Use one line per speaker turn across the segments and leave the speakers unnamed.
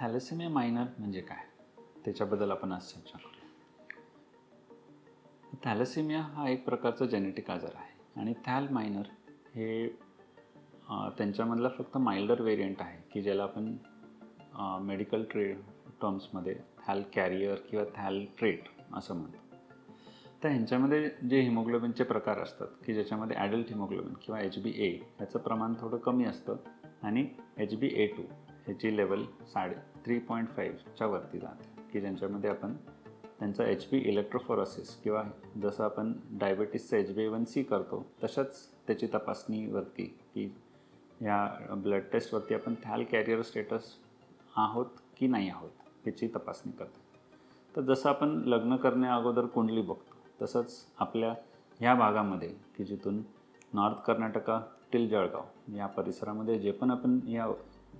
Thalassemia minor म्हणजे काय? त्याच्याबद्दल आपण आज चर्चा करूया. थॅलेसेमिया हा एक प्रकारचा जेनेटिक आजार आहे आणि थॅल मायनर हे त्यांच्यामधला फक्त माइल्डर व्हेरियंट आहे की ज्याला आपण मेडिकल ट्रे टर्म्समध्ये थॅल कॅरियर किंवा थॅल ट्रेट असं म्हणतो. तर ह्यांच्यामध्ये जे हिमोग्लोबिनचे प्रकार असतात की ज्याच्यामध्ये ॲडल्ट हिमोग्लोबिन किंवा एच बी ए ह्याचं प्रमाण थोडं कमी असतं आणि एच बी ए टू ह्याची लेवल साडे थ्री पॉईंट फाईव्हच्या वरती जाते की ज्यांच्यामध्ये आपण त्यांचा एच बी इलेक्ट्रोफोरोसिस किंवा जसं आपण डायबेटीसचं एच बी वन सी करतो तशाच त्याची तपासणीवरती की ह्या ब्लड टेस्टवरती आपण थॅल कॅरियर स्टेटस आहोत की नाही आहोत याची तपासणी करतो. तर जसं आपण लग्न करण्या अगोदर कुंडली बघतो तसंच आपल्या ह्या भागामध्ये की जिथून नॉर्थ कर्नाटका टिल जळगाव या परिसरामध्ये जे पण आपण या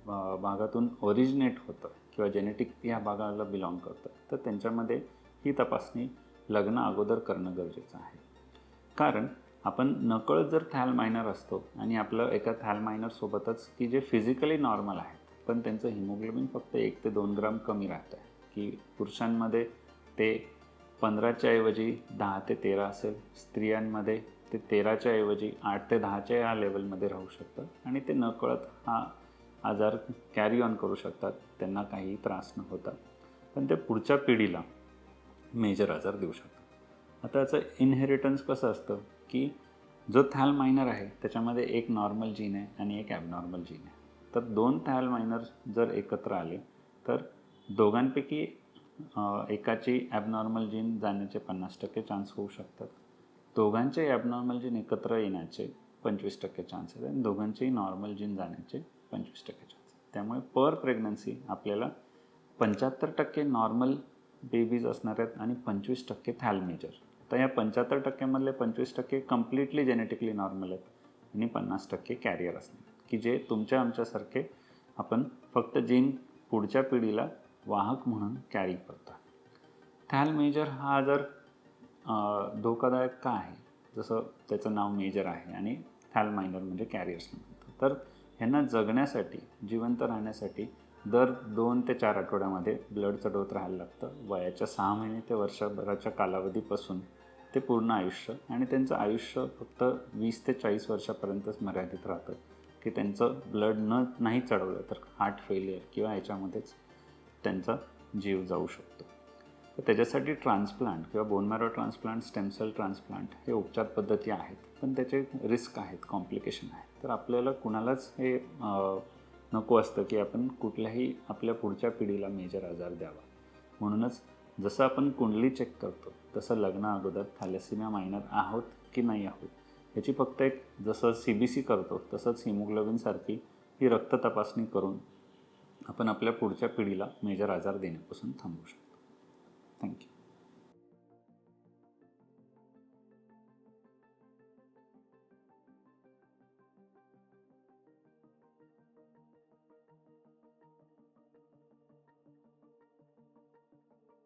भागातून ओरिजिनेट होतं किंवा जेनेटिक या भागाला बिलॉंग करतं. तर त्यांच्यामध्ये ही तपासणी लग्न अगोदर करणं गरजेचं आहे. कारण आपण नकळत जर थॅल मायनर असतो आणि आपलं एका थॅल मायनरसोबतच की जे फिजिकली नॉर्मल आहेत पण त्यांचं हिमोग्लोबिन फक्त एक ते दोन ग्राम कमी राहतं. आहे की पुरुषांमध्ये ते पंधराच्या ऐवजी दहा ते तेरा असेल स्त्रियांमध्ये ते तेराच्या ऐवजी आठ ते दहाच्या या लेवलमध्ये राहू शकतं आणि ते नकळत हा आजार कॅरी ऑन करू शकतात त्यांना काही त्रास न होता. पण ते पुढच्या पिढीला मेजर आजार देऊ शकतात. आता याचं इनहेरिटन्स कसं असतं की जो थॅल मायनर आहे त्याच्यामध्ये एक नॉर्मल जीन आहे आणि एक ॲबनॉर्मल जीन आहे. तर दोन थॅल मायनर जर एकत्र आले तर दोघांपैकी एकाची ॲबनॉर्मल जीन जाण्याचे पन्नास टक्के चान्स होऊ शकतात. दोघांचे ॲबनॉर्मल जीन एकत्र येण्याचे पंचवीस टक्के चान्स आहेत आणि दोघांचेही नॉर्मल जीन जाण्याचे पंचवीस टक्के त्यामुळे पर प्रेग्नन्सी आपल्याला पंच्याहत्तर टक्के नॉर्मल बेबीज असणार आहेत आणि पंचवीस टक्के थॅल मेजर तर या पंच्याहत्तर टक्क्यामधले पंचवीस टक्के कम्प्लिटली जेनेटिकली नॉर्मल आहेत आणि पन्नास टक्के कॅरियर असणार की जे तुमच्या आमच्यासारखे आपण फक्त जीन पुढच्या पिढीला वाहक म्हणून कॅरी करतो थॅल मेजर हा आजार धोकादायक का आहे? जसं त्याचं नाव मेजर आहे आणि थॅल मायनर म्हणजे कॅरियर्स तर ह्यांना जगण्यासाठी जिवंत राहण्यासाठी दर दोन ते चार आठवड्यामध्ये ब्लड चढवत राहायला लागतं. वयाच्या सहा महिने ते वर्षभराच्या कालावधीपासून ते पूर्ण आयुष्य आणि त्यांचं आयुष्य फक्त वीस ते चाळीस वर्षापर्यंतच मर्यादित राहतं. की त्यांचं ब्लड न नाही चढवलं तर हार्ट फेलियर किंवा याच्यामध्येच त्यांचा जीव जाऊ शकतो. तर त्याच्यासाठी ट्रान्सप्लांट किंवा बोनमॅरो ट्रान्सप्लांट स्टेमसेल ट्रान्सप्लांट हे उपचार पद्धती आहेत. पण त्याचे रिस्क आहेत कॉम्प्लिकेशन आहेत. तर आपल्याला कुणालाच हे नको असतं की आपण कुठल्याही आपल्या पुढच्या पिढीला मेजर आजार द्यावा. म्हणूनच जसं आपण कुंडली चेक करतो तसं लग्ना अगोदर थॅलेसिमिया मायनर आहोत की नाही आहोत याची फक्त एक जसं सी बी सी करतो तसंच हिमोग्लोबिनसारखी ही रक्त तपासणी करून आपण आपल्या पुढच्या पिढीला मेजर आजार देण्यापासून थांबू शकतो. Thank you.